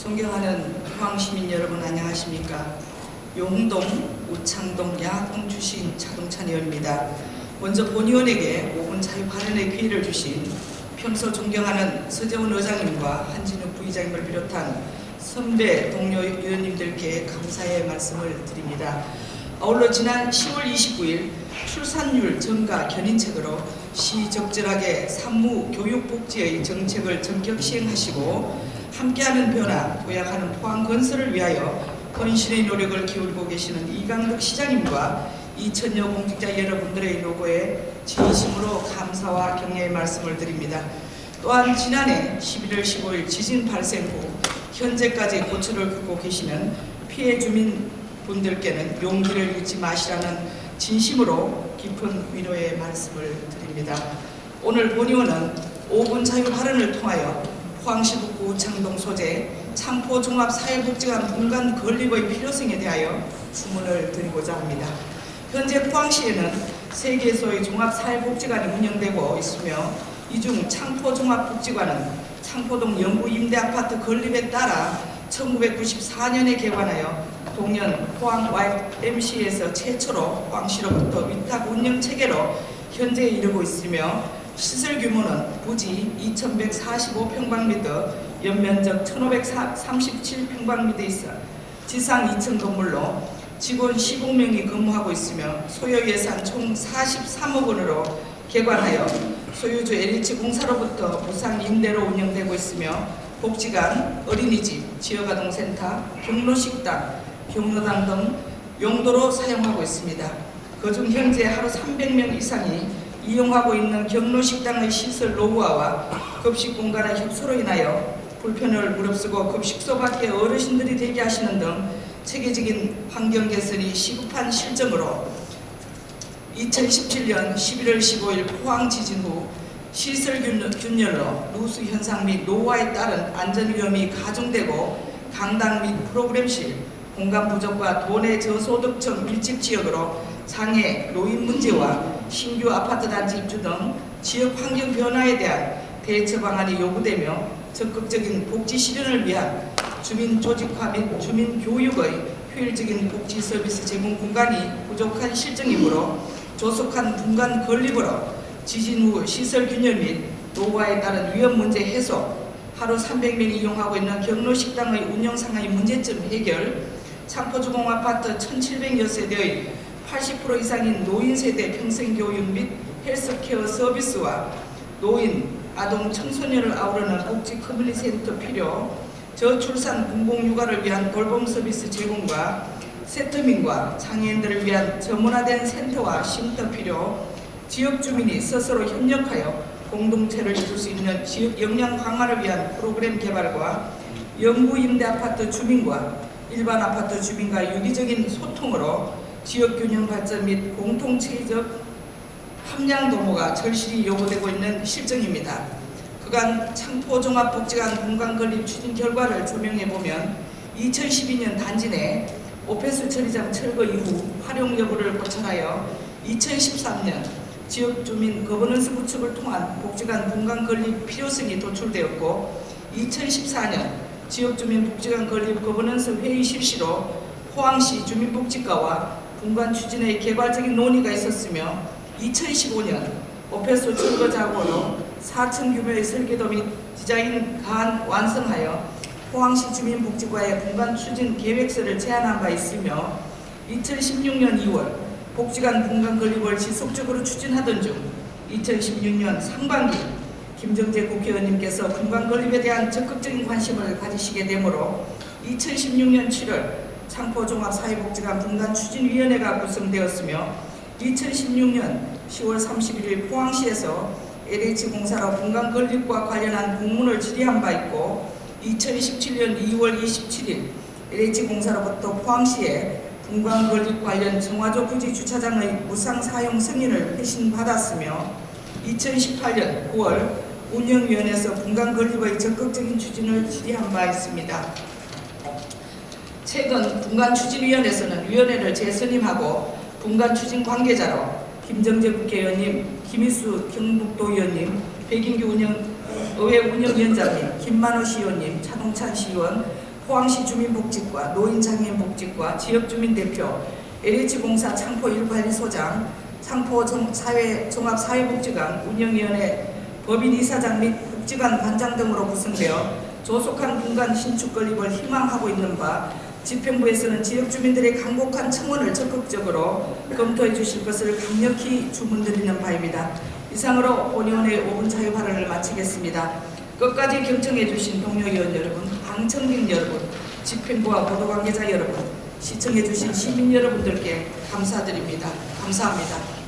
존경하는 포항시민 여러분 안녕하십니까? 용동, 우창동, 야동 주신 차동찬 의원입니다. 먼저 본 의원에게 5분 자유 발언의 기회를 주신 평소 존경하는 서재원 의장님과 한진욱 부의장님을 비롯한 선배 동료 의원님들께 감사의 말씀을 드립니다. 아울러 지난 10월 29일 출산율 증가 견인책으로 시 적절하게 산무 교육복지의 정책을 전격 시행하시고 함께하는 변화, 도약하는 포항 건설을 위하여 헌신의 노력을 기울이고 계시는 이강덕 시장님과 2천여 공직자 여러분들의 노고에 진심으로 감사와 격려의 말씀을 드립니다. 또한 지난해 11월 15일 지진 발생 후 현재까지 고초를 겪고 계시는 피해 주민 분들께는 용기를 잃지 마시라는 진심으로 깊은 위로의 말씀을 드립니다. 오늘 본의원은 5분 자유 발언을 통하여 포항시 북 구 창동 소재 창포 종합 사회복지관 분간 건립의 필요성에 대하여 주문을 드리고자 합니다. 현재 포항시에는 세 개소의 종합 사회복지관이 운영되고 있으며 이 중 창포 종합복지관은 창포동 영구 임대 아파트 건립에 따라 1994년에 개관하여 동년 포항 YMC에서 최초로 포항시로부터 위탁 운영 체계로 현재에 이르고 있으며 시설 규모는 부지 2,145평방미터, 연면적 1,537평방미터 있어 지상 2층 건물로 직원 15명이 근무하고 있으며 소요 예산 총 43억 원으로 개관하여 소유주 LH 공사로부터 무상 임대로 운영되고 있으며 복지관, 어린이집, 지역아동센터, 경로식당, 경로당 등 용도로 사용하고 있습니다. 그중 현재 하루 300명 이상이 이용하고 있는 경로식당의 시설 노후화와 급식 공간의 협소로 인하여 불편을 무릅쓰고 급식소 밖에 어르신들이 대기하시는 등 체계적인 환경 개선이 시급한 실정으로 2017년 11월 15일 포항 지진 후 시설 균- 균열로 누수 현상 및 노화에 따른 안전 위험이 가중되고 강당 및 프로그램실 공간 부족과 도내 저소득층 밀집 지역으로 장애, 노인 문제와 신규 아파트 단지 입주 등 지역 환경 변화에 대한 대처 방안이 요구되며 적극적인 복지 실현을 위한 주민 조직화 및 주민 교육의 효율적인 복지 서비스 제공 공간이 부족한 실정이므로 조속한 분간 건립으로 지진 후 시설 균열 및 노화에 따른 위험 문제 해소, 하루 300명이 이용하고 있는 경로 식당의 운영 상황의 문제점 해결, 창포주공 아파트 1,700여 세대의 80% 이상인 노인 세대 평생 교육 및 헬스케어 서비스와 노인, 아동, 청소년을 아우르는 복지 커뮤니티 센터 필요, 저출산 공공육아를 위한 돌봄 서비스 제공과 세터민과 장애인들을 위한 전문화된 센터와 쉼터 필요, 지역 주민이 스스로 협력하여 공동체를 이룰 수 있는 지역 역량 강화를 위한 프로그램 개발과 영구 임대 아파트 주민과 일반 아파트 주민과 유기적인 소통으로 지역 균형 발전 및 공동체적 함량 도모가 절실히 요구되고 있는 실정입니다. 그간 창포종합복지관 공간 건립 추진 결과를 조명해 보면 2012년 단지 내 오페스 처리장 철거 이후 활용 여부를 고찰하여 2013년 지역 주민 거버넌스 구축을 통한 복지관 분간 건립 필요성이 도출되었고 2014년 지역 주민 복지관 건립 거버넌스 회의 실시로 포항시 주민복지과와 분관 추진의 개괄적인 논의가 있었으며 2015년 오페소 작업으로 4층 규모의 설계도 및 디자인 간 완성하여 포항시 주민복지과에 분관 추진 계획서를 제안한 바 있으며 2016년 2월 복지관 분관 건립을 지속적으로 추진하던 중 2016년 상반기 김정재 국회의원님께서 분관 건립에 대한 적극적인 관심을 가지시게 되므로 2016년 7월 창포종합사회복지관 분관 추진위원회가 구성되었으며 2016년 10월 31일 포항시에서 LH공사로 분관 건립과 관련한 공문을 질의한 바 있고 2017년 2월 27일 LH공사로부터 포항시에 분관 건립 관련 정화조 부지 주차장의 무상 사용 승인을 회신받았으며 2018년 9월 운영위원회에서 분관 건립의 적극적인 추진을 질의한 바 있습니다. 최근 분관 추진위원회에서는 위원회를 재선임하고 분관 추진 관계자로 김정재 국회의원님, 김희수 경북도 의원님, 백인규 운영 의회 운영위원장님, 김만호 시의원님, 차동찬 시의원, 포항시 주민복지과 노인장애인복지과 지역주민대표 LH공사 창포 일관리소장 창포 종- 사회 종합사회복지관 운영위원회 법인 이사장 및 복지관 관장 등으로 구성되어 조속한 분간 신축 건립을 희망하고 있는 바 집행부에서는 지역 주민들의 간곡한 청원을 적극적으로 검토해 주실 것을 강력히 주문드리는 바입니다. 이상으로 본의원의 5분 자유 발언을 마치겠습니다. 끝까지 경청해 주신 동료 의원 여러분, 방청객 여러분, 집행부와 보도 관계자 여러분, 시청해 주신 시민 여러분들께 감사드립니다. 감사합니다.